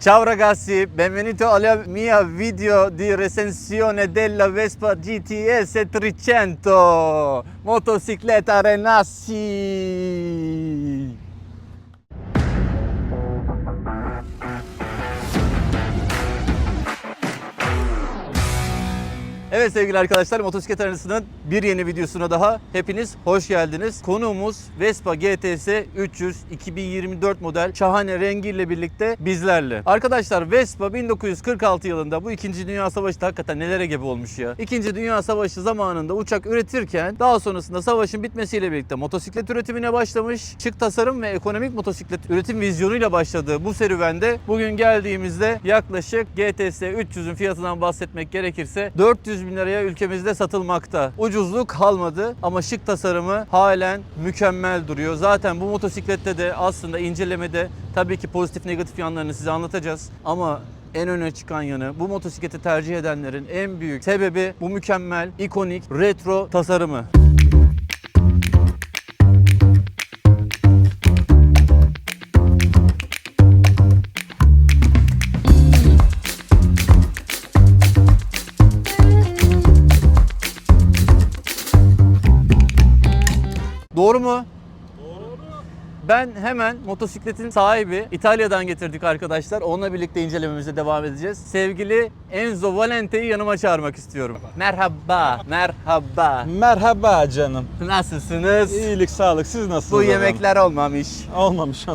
Ciao ragazzi, benvenuto alla mia video di recensione della Vespa GTS 300 motocicletta Renassi. Evet sevgili arkadaşlar motosiklet arenasının bir yeni videosuna daha hepiniz hoş geldiniz. Konuğumuz Vespa GTS 300 2024 model şahane rengiyle birlikte bizlerle. Arkadaşlar Vespa 1946 yılında bu 2. Dünya Savaşı'da hakikaten nelere gebe olmuş ya. 2. Dünya Savaşı zamanında uçak üretirken daha sonrasında savaşın bitmesiyle birlikte motosiklet üretimine başlamış. Şık tasarım ve ekonomik motosiklet üretim vizyonuyla başladığı bu serüvende bugün geldiğimizde yaklaşık GTS 300'ün fiyatından bahsetmek gerekirse 400 bin liraya ülkemizde satılmakta. Ucuzluk kalmadı ama şık tasarımı halen mükemmel duruyor. Zaten bu motosiklette de aslında incelemede tabii ki pozitif negatif yanlarını size anlatacağız ama en öne çıkan yanı bu motosikleti tercih edenlerin en büyük sebebi bu mükemmel, ikonik, retro tasarımı. Doğru mu? Ben hemen motosikletin sahibi İtalya'dan getirdik arkadaşlar. Onunla birlikte incelememize devam edeceğiz. Sevgili Enzo Valente'yi yanıma çağırmak istiyorum. Merhaba, merhaba. Merhaba canım. Nasılsınız? İyilik, sağlık. Siz nasılsınız? Bu yemekler olmamış. Olmamış.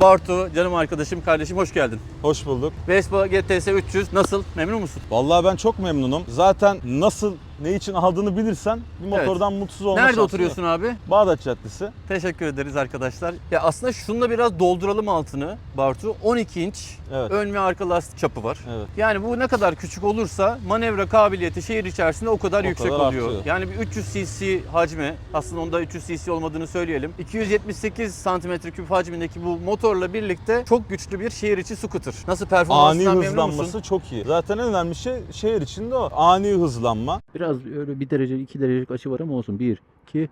Bartu, canım arkadaşım, kardeşim hoş geldin. Hoş bulduk. Vespa GTS 300 nasıl? Memnun musun? Vallahi ben çok memnunum. Zaten nasıl, ne için aldığını bilirsen bir motordan mutsuz olma Nerede şansın oturuyorsun yok. abi? Bağdat Caddesi. Teşekkür ederiz arkadaşlar. Ya aslında şununla biraz dolduralım altını Bartu. 12 inç Evet. ön ve arka lastik çapı var. Evet. Yani bu ne kadar küçük olursa manevra kabiliyeti şehir içerisinde o kadar O yüksek kadar oluyor. artıyor. Yani bir 300 cc hacmi, aslında onda 300 cc olmadığını söyleyelim. 278 santimetre küp hacmindeki bu motorla birlikte çok güçlü bir şehir içi scooter. Nasıl Ani performansından memnun hızlanması musun? çok iyi. Zaten en önemli şey şehir içinde o. Ani hızlanma. Biraz öyle bir derece, iki derecelik açı var ama olsun. Bir, iki.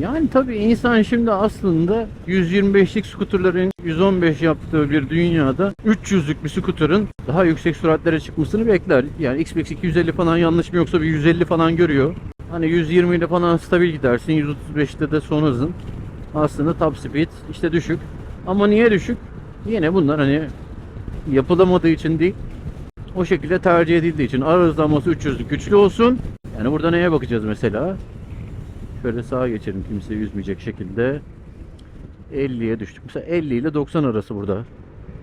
Yani tabii insan şimdi aslında 125'lik skuterların 115 yaptığı bir dünyada 300'lük bir skuterın daha yüksek süratlere çıkmasını bekler. Yani XPX 250 falan yanlış mı yoksa bir 150 falan görüyor. Hani 120 ile falan stabil gidersin. 135'te de son hızın. Aslında top speed işte düşük. Ama niye düşük? Yine bunlar hani yapılamadığı için değil. O şekilde tercih edildiği için ara hızlanması 300'lük güçlü olsun. Yani burada neye bakacağız mesela? Şöyle sağa geçelim kimse yüzmeyecek şekilde. 50'ye düştük. Mesela 50 ile 90 arası burada.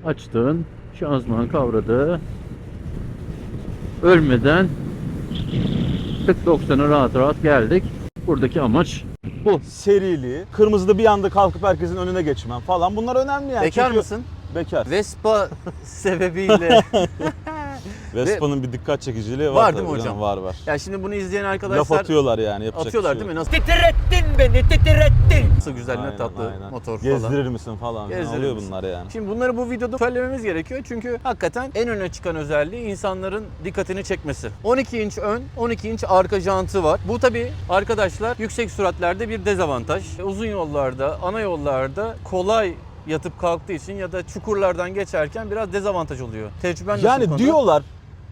Açtın. Şanzıman kavradı. Ölmeden 40-90'a rahat rahat geldik. Buradaki amaç bu. Seriliği. Kırmızıda bir anda kalkıp herkesin önüne geçmem falan. Bunlar önemli yani. Bekar Çünkü- mısın? Bekar. Vespa sebebiyle. Vespa'nın bir dikkat çekiciliği var. Var değil mi hocam? canım, Var var. ya şimdi bunu izleyen Laf arkadaşlar atıyorlar yani. Yapacak atıyorlar şey değil mi? Nasıl titrettin beni titrettin. Nasıl güzel ne Aynen, tatlı aynen. motor falan. Gezdirir misin falan. Gezdirir Oluyor misin? bunlar yani. Şimdi bunları bu videoda söylememiz gerekiyor çünkü hakikaten en öne çıkan özelliği insanların dikkatini çekmesi. 12 inç ön, 12 inç arka jantı var. Bu tabi arkadaşlar yüksek süratlerde bir dezavantaj. Uzun yollarda, ana yollarda kolay yatıp kalktığı için ya da çukurlardan geçerken biraz dezavantaj oluyor. Tecrüben Yani diyorlar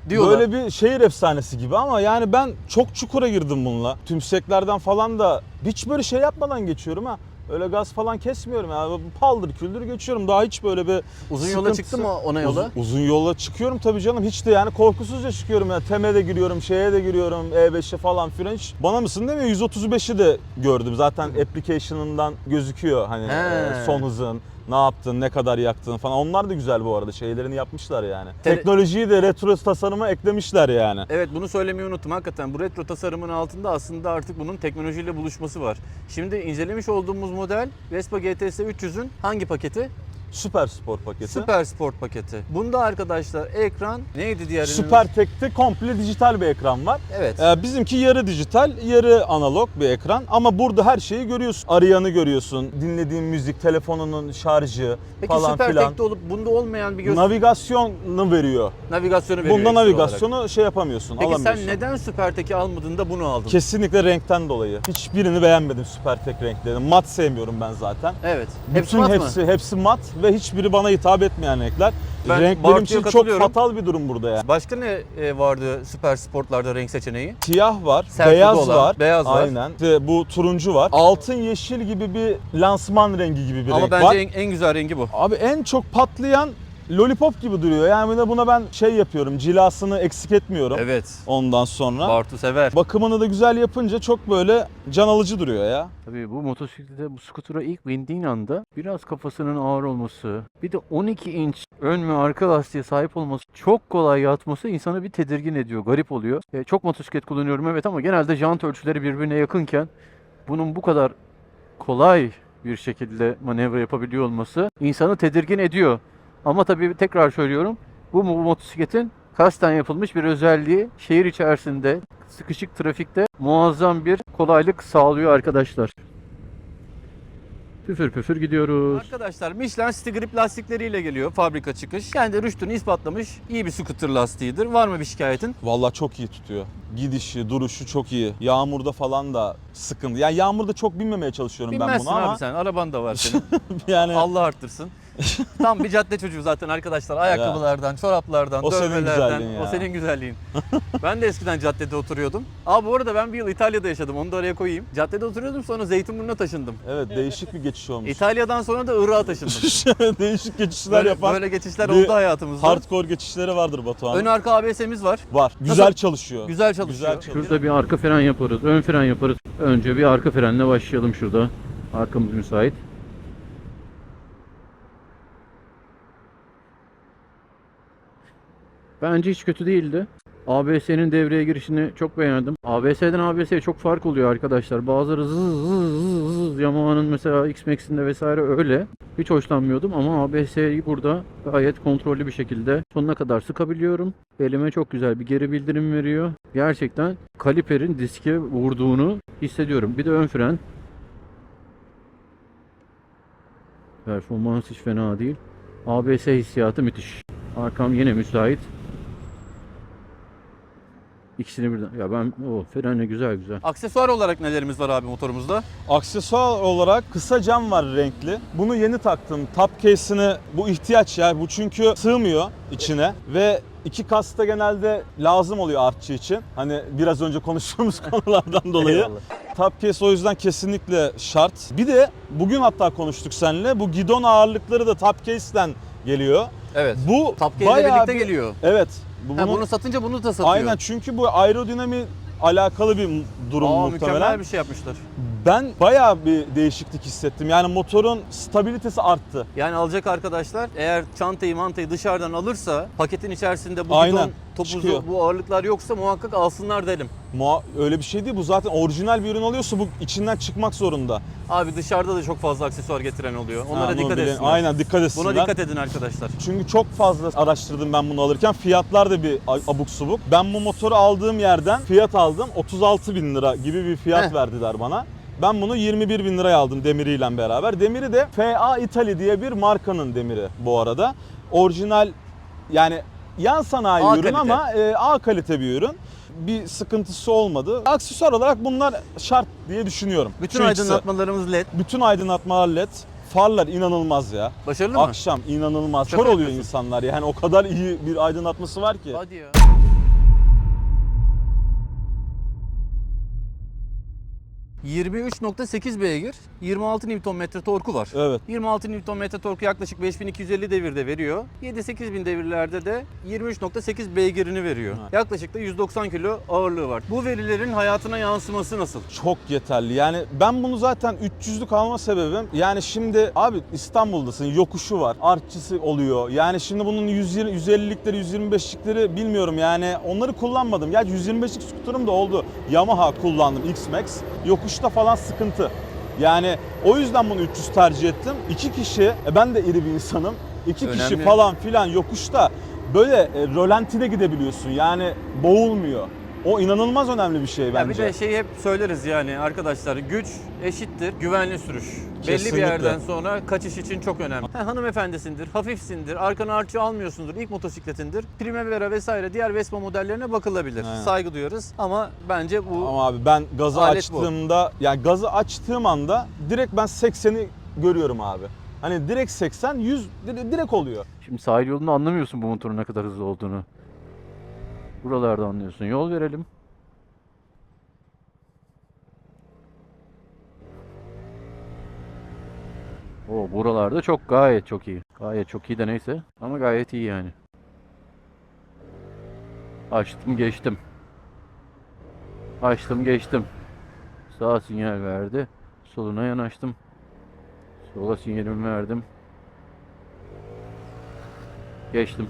Diyorlar. Böyle bir şehir efsanesi gibi ama yani ben çok çukura girdim bununla. Tümseklerden falan da hiç böyle şey yapmadan geçiyorum ha. Öyle gaz falan kesmiyorum ya. Paldır küldür geçiyorum. Daha hiç böyle bir Uzun yola sıkıntısı- çıktı mı ona yola? Uzun, uzun yola çıkıyorum tabii canım. Hiç de yani korkusuzca çıkıyorum ya. Teme de giriyorum, şeye de giriyorum, E5'e falan filan. Hiç bana mısın demiyor. 135'i de gördüm. Zaten application'ından gözüküyor hani He. e, son hızın, ne yaptın, ne kadar yaktın falan. Onlar da güzel bu arada. Şeylerini yapmışlar yani. Tele- Teknolojiyi de retro tasarıma eklemişler yani. Evet bunu söylemeyi unuttum. Hakikaten bu retro tasarımın altında aslında artık bunun teknolojiyle buluşması var. Şimdi incelemiş olduğumuz model Vespa GTS 300'ün hangi paketi? Süper Spor paketi. Süper Sport paketi. Bunda arkadaşlar ekran neydi diğer Süper Tek'te komple dijital bir ekran var. Evet. Ee, bizimki yarı dijital, yarı analog bir ekran ama burada her şeyi görüyorsun. Arayanı görüyorsun, dinlediğin müzik, telefonunun şarjı Peki falan Süper filan. Tek'te olup bunda olmayan bir göz Navigasyonu veriyor. navigasyonu veriyor. Bunda navigasyonu olarak. şey yapamıyorsun, Peki alamıyorsun. sen neden Süper Tek'i almadın da bunu aldın? Kesinlikle renkten dolayı. Hiçbirini beğenmedim Süper Tek renklerini. Mat sevmiyorum ben zaten. Evet. Hepsi Bütün mat mı? hepsi hepsi mat ve hiçbiri bana hitap etmeyen renkler. Ben Renk benim için çok fatal bir durum burada yani. Başka ne e, vardı Süper Sportlarda renk seçeneği? Siyah var, Sertli beyaz olan, var. beyaz var. Aynen. İşte bu turuncu var. Altın yeşil gibi bir lansman rengi gibi bir Ama renk bence var. en, en güzel rengi bu. Abi en çok patlayan lollipop gibi duruyor. Yani buna ben şey yapıyorum. Cilasını eksik etmiyorum. Evet. Ondan sonra. Bartu sever. Bakımını da güzel yapınca çok böyle can alıcı duruyor ya. Tabii bu motosiklete, bu skutura ilk bindiğin anda biraz kafasının ağır olması, bir de 12 inç ön ve arka lastiğe sahip olması, çok kolay yatması insanı bir tedirgin ediyor, garip oluyor. E, çok motosiklet kullanıyorum evet ama genelde jant ölçüleri birbirine yakınken bunun bu kadar kolay bir şekilde manevra yapabiliyor olması insanı tedirgin ediyor. Ama tabii tekrar söylüyorum bu mo- motosikletin kasten yapılmış bir özelliği şehir içerisinde sıkışık trafikte muazzam bir kolaylık sağlıyor arkadaşlar. Püfür püfür gidiyoruz. Arkadaşlar Michelin City Grip lastikleriyle geliyor fabrika çıkış. Kendi rüştünü ispatlamış. İyi bir scooter lastiğidir. Var mı bir şikayetin? Vallahi çok iyi tutuyor. Gidişi, duruşu çok iyi. Yağmurda falan da sıkıntı. Yani yağmurda çok binmemeye çalışıyorum ben Bilmezsin bunu ama abi sen. Araban da var senin. yani Allah arttırsın. Tam bir cadde çocuğu zaten arkadaşlar. Ayakkabılardan, çoraplardan, O senin dövmelerden. güzelliğin O ya. senin güzelliğin. ben de eskiden caddede oturuyordum. Aa bu arada ben bir yıl İtalya'da yaşadım. Onu da araya koyayım. Caddede oturuyordum sonra Zeytinburnu'na taşındım. evet değişik bir geçiş olmuş. İtalya'dan sonra da Irak'a taşındım. değişik geçişler böyle, yapan böyle geçişler bir oldu hayatımızda. hardcore geçişleri vardır Batuhan. Ön arka ABS'miz var. Var. Güzel Nasıl? çalışıyor. Güzel çalışıyor. Güzel çalışıyor. Şurada bir arka fren yaparız, ön fren yaparız. Önce bir arka frenle başlayalım şurada. Arkamız müsait. Bence hiç kötü değildi. ABS'nin devreye girişini çok beğendim. ABS'den ABS'ye çok fark oluyor arkadaşlar. Bazıları zız zız zız zız Yamaha'nın mesela X-Max'inde vesaire öyle. Hiç hoşlanmıyordum ama ABS'yi burada gayet kontrollü bir şekilde sonuna kadar sıkabiliyorum. Elime çok güzel bir geri bildirim veriyor. Gerçekten kaliperin diske vurduğunu hissediyorum. Bir de ön fren. Performans hiç fena değil. ABS hissiyatı müthiş. Arkam yine müsait. İkisini birden. Ya ben o freni güzel güzel. Aksesuar olarak nelerimiz var abi motorumuzda? Aksesuar olarak kısa cam var renkli. Bunu yeni taktım. Top case'ini bu ihtiyaç ya. Bu çünkü sığmıyor içine ve iki kasta genelde lazım oluyor artçı için. Hani biraz önce konuştuğumuz konulardan dolayı. Eyvallah. Top case o yüzden kesinlikle şart. Bir de bugün hatta konuştuk seninle. Bu gidon ağırlıkları da top case'den geliyor. Evet. Bu Top Case ile bayağı birlikte bir- geliyor. Evet. Bu Ha, bunun- bunu satınca bunu da satıyor. Aynen çünkü bu aerodinami alakalı bir durum Aa, muhtemelen. mükemmel bir şey yapmışlar. Ben bayağı bir değişiklik hissettim. Yani motorun stabilitesi arttı. Yani alacak arkadaşlar eğer çantayı mantayı dışarıdan alırsa paketin içerisinde bu Aynen, gidon topuzu çıkıyor. bu ağırlıklar yoksa muhakkak alsınlar derim. Muha- öyle bir şey değil. Bu zaten orijinal bir ürün alıyorsa bu içinden çıkmak zorunda. Abi dışarıda da çok fazla aksesuar getiren oluyor. Onlara Ha, bunu dikkat bile- etsinler. Aynen dikkat etsinler. Buna dikkat edin arkadaşlar. Çünkü çok fazla araştırdım ben bunu alırken. Fiyatlar da bir a- abuk subuk. Ben bu motoru aldığım yerden fiyat aldım. 36 bin lira gibi bir fiyat Heh. verdiler bana. Ben bunu 21 bin liraya aldım demiriyle beraber. Demiri de FA Italy diye bir markanın demiri bu arada. Orijinal yani yan sanayi A ürün kalite. ama e, A kalite bir ürün. Bir sıkıntısı olmadı. Aksesuar olarak bunlar şart diye düşünüyorum. Bütün Şu ikisi. aydınlatmalarımız led. Bütün aydınlatmalar led. Farlar inanılmaz ya. Başarılı mı? Akşam inanılmaz. Şaka Kör oluyor insanlar yani o kadar iyi bir aydınlatması var ki. Hadi ya. ...23.8 beygir, 26 Nm torku var. Evet. 26 Nm torku yaklaşık 5250 devirde veriyor. 7-8 bin devirlerde de 23.8 beygirini veriyor. Evet. Yaklaşık da 190 kilo ağırlığı var. Bu verilerin hayatına yansıması nasıl? Çok yeterli. Yani ben bunu zaten 300'lük alma sebebim yani şimdi abi İstanbul'dasın yokuşu var. Artçısı oluyor. Yani şimdi bunun 120 150'likleri 125'likleri bilmiyorum yani onları kullanmadım. Gerçi 125'lik skuterim de oldu. Yamaha kullandım X-Max. Yokuşta falan sıkıntı. Yani o yüzden bunu 300 tercih ettim. İki kişi, e ben de iri bir insanım. İki kişi Önemli. falan filan yokuşta böyle e, rölantide gidebiliyorsun. Yani boğulmuyor. O inanılmaz önemli bir şey Ya bence. bir de şeyi hep söyleriz yani arkadaşlar güç eşittir güvenli sürüş. Belli bir Kesinlikle. yerden sonra kaçış için çok önemli. Ha, hanımefendisindir, hafifsindir, arkana artçı almıyorsundur, ilk motosikletindir. Primavera vesaire diğer Vespa modellerine bakılabilir. Aynen. Saygı duyarız ama bence bu Ama abi ben gazı Alet bu. açtığımda, yani gazı açtığım anda direkt ben 80'i görüyorum abi. Hani direkt 80, 100 dire- direkt oluyor. Şimdi sahil yolunda anlamıyorsun bu motorun ne kadar hızlı olduğunu. Buralarda anlıyorsun. Yol verelim. O buralarda çok gayet çok iyi. Gayet çok iyi de neyse. Ama gayet iyi yani. Açtım geçtim. Açtım geçtim. Sağ sinyal verdi. Soluna yanaştım. Sola sinyalimi verdim. Geçtim.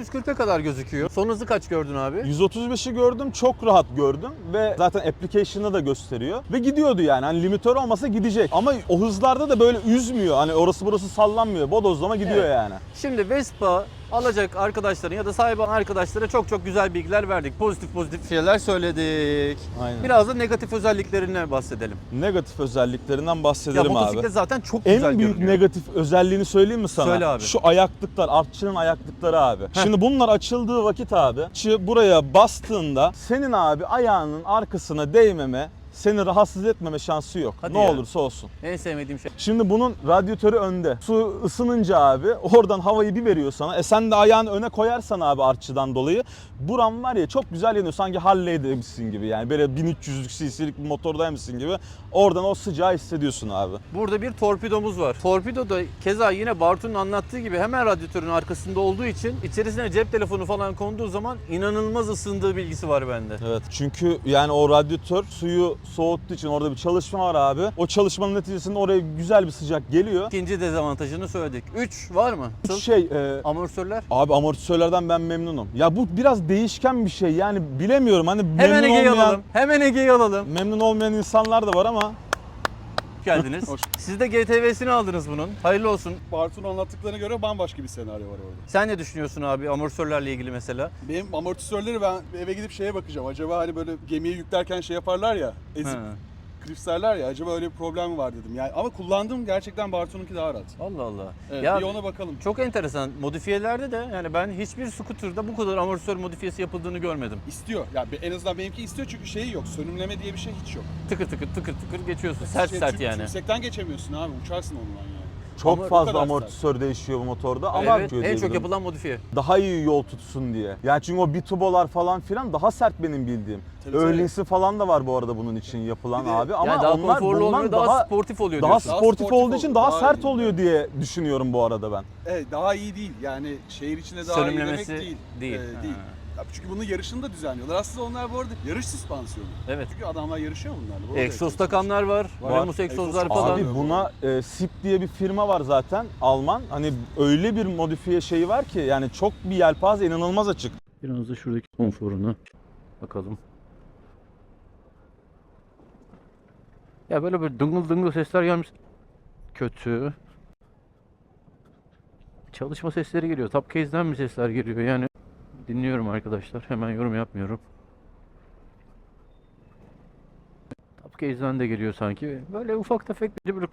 Ekranımız 140'a kadar gözüküyor. Son hızı kaç gördün abi? 135'i gördüm, çok rahat gördüm ve zaten application'da da gösteriyor. Ve gidiyordu yani. Hani limitör olmasa gidecek. Ama o hızlarda da böyle üzmüyor. Hani orası burası sallanmıyor. Bodozlama gidiyor Evet. yani. Şimdi Vespa alacak arkadaşların ya da sahibi arkadaşlara çok çok güzel bilgiler verdik. Pozitif pozitif şeyler söyledik. Aynen. Biraz da negatif özelliklerinden bahsedelim. Negatif özelliklerinden Ya bahsedelim abi. motosiklet zaten çok güzel En büyük görünüyor. negatif özelliğini söyleyeyim mi sana? Söyle abi. Şu ayaklıklar, artçının ayaklıkları abi. Şimdi bunlar açıldığı vakit abi, buraya bastığında senin abi ayağının arkasına değmeme, seni rahatsız etmeme şansı yok. Hadi ne ya. olursa olsun. En sevmediğim şey. Şimdi bunun radyatörü önde. Su ısınınca abi oradan havayı bir veriyor sana. E sen de ayağını öne koyarsan abi artçıdan dolayı buram var ya çok güzel yanıyor. Sanki Harley'demişsin gibi yani. Böyle 1300'lük cc'lik bir motordaymışsın gibi. Oradan o sıcağı hissediyorsun abi. Burada bir torpidomuz var. Torpido da keza yine Bartu'nun anlattığı gibi hemen radyatörün arkasında olduğu için içerisine cep telefonu falan konduğu zaman inanılmaz ısındığı bilgisi var bende. Evet çünkü yani o radyatör suyu soğuttuğu için orada bir çalışma var abi. O çalışmanın neticesinde oraya güzel bir sıcak geliyor. İkinci dezavantajını söyledik. 3 var mı? Üç Nasıl? şey e, Amortisörler. abi amortisörlerden ben memnunum. Ya bu biraz değişken bir şey yani bilemiyorum hani Hemen memnun Ege'yi olmayan, alalım. Hemen Ege'yi alalım. memnun olmayan insanlar da var ama Hoş geldiniz. Siz de GTV'sini aldınız bunun. Hayırlı olsun. Bartu'nun anlattıklarına göre bambaşka bir senaryo var orada. Sen ne düşünüyorsun abi amortisörlerle ilgili mesela? Benim amortisörleri ben eve gidip şeye bakacağım. Acaba hani böyle gemiyi yüklerken şey yaparlar ya, ezip Ha. Klipslerler ya. Acaba öyle bir problem mi var dedim. Yani ama kullandım gerçekten Bartu'nunki daha rahat. Allah Allah. Evet, ya bir ona bakalım. çok enteresan. Modifiyelerde de yani ben hiçbir scooter'da bu kadar amortisör modifiyesi yapıldığını görmedim. İstiyor. Yani en azından benimki istiyor çünkü şeyi yok. Sönümleme diye bir şey hiç yok. Tıkır tıkır tıkır tıkır geçiyorsun. Sert Şey, sert tüm- yani. Tümsekten geçemiyorsun abi. Uçarsın ondan yani. Çok Ama fazla amortisör değişiyor bu motorda ama Evet, en çok yapılan modifiye. daha iyi yol tutsun diye. Yani çünkü o bitubolar falan filan daha sert benim bildiğim. Tabii, tabii. Öğlesi falan da var bu arada bunun için yapılan abi ama yani daha onlar konforlu bundan olmuyor, daha, daha sportif oluyor daha diyorsun. Daha sportif sportif olduğu için oluyor, daha, daha sert iyi. oluyor diye düşünüyorum bu arada ben. Evet daha iyi değil. Yani şehir içinde daha iyi demek değil. değil. Ee, Ha. Ya çünkü bunun yarışını da düzenliyorlar. Aslında onlar bu arada yarış süspansiyonu. Evet. Çünkü adamlar yarışıyor bunlarla. Bu arada Egzoz takanlar var. Var. Remus egzozlar Egzoz falan. Abi buna e, SIP diye bir firma var zaten Alman. Hani öyle bir modifiye şeyi var ki yani çok bir yelpaze inanılmaz açık. Biraz da şuradaki konforuna bakalım. Ya böyle bir dıngıl dıngıl sesler gelmiş. Kötü. Çalışma sesleri geliyor. Top case'den mi sesler geliyor yani? Dinliyorum arkadaşlar. Hemen yorum yapmıyorum. Top case'den de geliyor sanki. Böyle ufak tefek böyle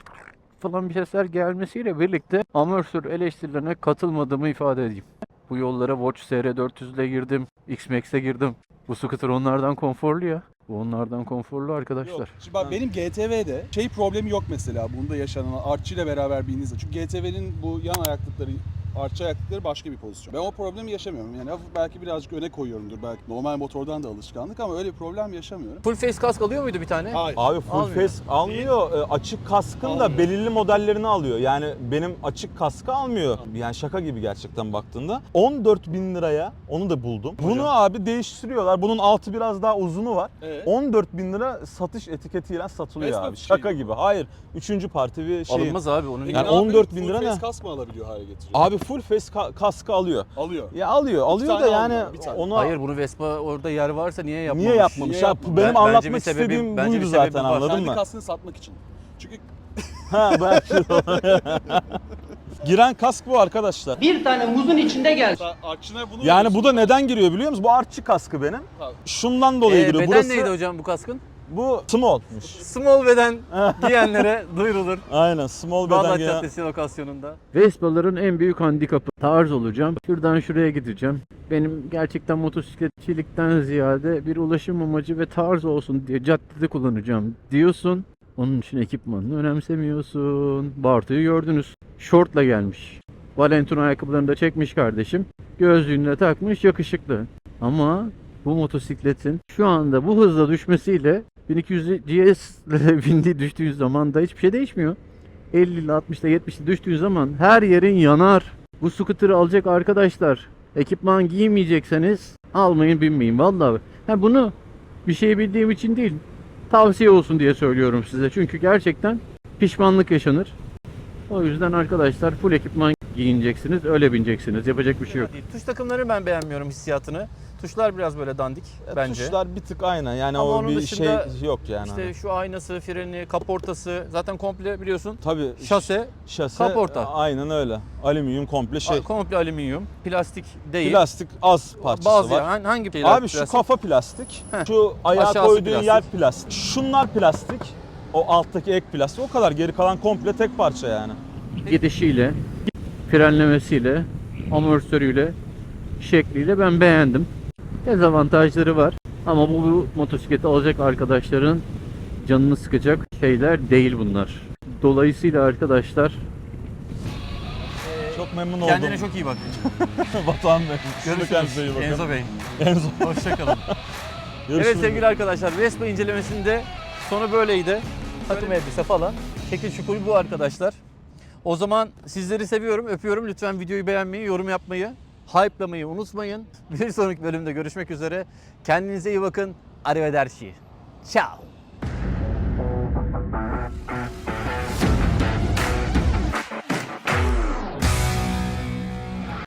falan bir sesler gelmesiyle birlikte amortisör eleştirilerine katılmadığımı ifade edeyim. Bu yollara Watch SR400 ile girdim. X-Max'e girdim. Bu scooter onlardan konforlu ya. Bu onlardan konforlu arkadaşlar. Yok. Şimdi bak benim GTV'de şey problemi yok mesela bunda yaşanan artçı ile beraber bindiğinizde. Çünkü GTV'nin bu yan ayaklıkları artçı ayaklıkları başka bir pozisyon. Ben o problemi yaşamıyorum. Yani hafif belki birazcık öne koyuyorumdur. Belki normal motordan da alışkanlık ama öyle bir problem yaşamıyorum. Full face kask alıyor muydu bir tane? Hayır. Abi full Almıyor. face almıyor. E, Açık kaskın da Almıyor. belirli modellerini alıyor. Yani benim açık kaskı almıyor. Yani şaka gibi gerçekten baktığında. 14 bin liraya onu da buldum. Bunu abi değiştiriyorlar. Bunun altı biraz daha uzunu var. Evet. 14 bin lira satış etiketiyle satılıyor Vespa abi. şey Şaka mi? gibi. Hayır. Üçüncü parti bir şey. Alınmaz abi onun. Peki Yani ne yapıyor? 14 bin Full lira face ne? kask mı alabiliyor hale getiriyor? Abi full face ka- kaskı alıyor. Alıyor. Ya alıyor. Alıyor da tane yani almıyor, bir tane. onu Hayır bunu Vespa orada yer varsa niye yapmamış? niye yapmamış? Niye Ya yapmamış? benim Ben- bence anlatmak bir sebebi- istediğim bence bir buydu sebebi zaten var. anladın Kendi mı? kaskını satmak için. Çünkü Ha belki. Giren kask bu arkadaşlar. Bir tane muzun içinde gel. artçına bunu Yani bu da neden giriyor biliyor musun? Bu artçı kaskı benim. Şundan dolayı Ee, giriyor. beden Burası neydi hocam bu kaskın? Bu small'mış. Small beden giyenlere duyurulur. Aynen small beden Bağdat giyen. Caddesi lokasyonunda. Vespa'ların en büyük handikapı tarz olacağım. Şuradan şuraya gideceğim. Benim gerçekten motosikletçilikten ziyade bir ulaşım amacı ve tarz olsun diye caddede kullanacağım diyorsun. Onun için ekipmanını önemsemiyorsun. Bartu'yu gördünüz. Şortla gelmiş. Valentino ayakkabılarını da çekmiş kardeşim. Gözlüğünü de takmış yakışıklı. Ama bu motosikletin şu anda bu hızla düşmesiyle 1200 GS ile bindiği düştüğü zaman da hiçbir şey değişmiyor. 50 ile 60 ile 70 ile düştüğü zaman her yerin yanar. Bu scooter'ı alacak arkadaşlar. Ekipman giymeyecekseniz almayın binmeyin vallahi. Ha bunu bir şey bildiğim için değil. Tavsiye olsun diye söylüyorum size. Çünkü gerçekten pişmanlık yaşanır. O yüzden arkadaşlar full ekipman giyineceksiniz, öyle bineceksiniz. Yapacak bir şey yok. Tuş takımları ben beğenmiyorum hissiyatını. Tuşlar biraz böyle dandik bence. Tuşlar bir tık aynen yani Ama o onun bir dışında şey yok yani. İşte hani. şu aynası, freni, kaportası zaten komple biliyorsun. Tabii Şase, şase kaporta. aynen öyle. Alüminyum komple şey. komple alüminyum, plastik değil. Plastik az parçası Bazı var. yani hangi şeyler Abi şu plastik? kafa plastik, Heh. şu ayağa Aşağısı koyduğun plastik. yer plastik. Şunlar plastik. O alttaki ek plastik. O kadar geri kalan komple tek parça yani. Gidişiyle, frenlemesiyle, amortisörüyle, şekliyle ben beğendim. Dezavantajları var. Ama bu, bu motosikleti alacak arkadaşların canını sıkacak şeyler değil bunlar. Dolayısıyla arkadaşlar Çok memnun oldum. Kendine çok iyi bak. Batuhan Bey. Siz de Görüşürüz. kendinize iyi bakın. Enzo Bey. Enzo. Hoşçakalın. Görüşürüz. evet sevgili arkadaşlar Vespa incelemesinde sonu böyleydi. Takım elbise falan. Şekil şukul bu arkadaşlar. O zaman sizleri seviyorum, öpüyorum. Lütfen videoyu beğenmeyi, yorum yapmayı, hype'lamayı unutmayın. Bir sonraki bölümde görüşmek üzere. Kendinize iyi bakın. Arrivederci. Ciao.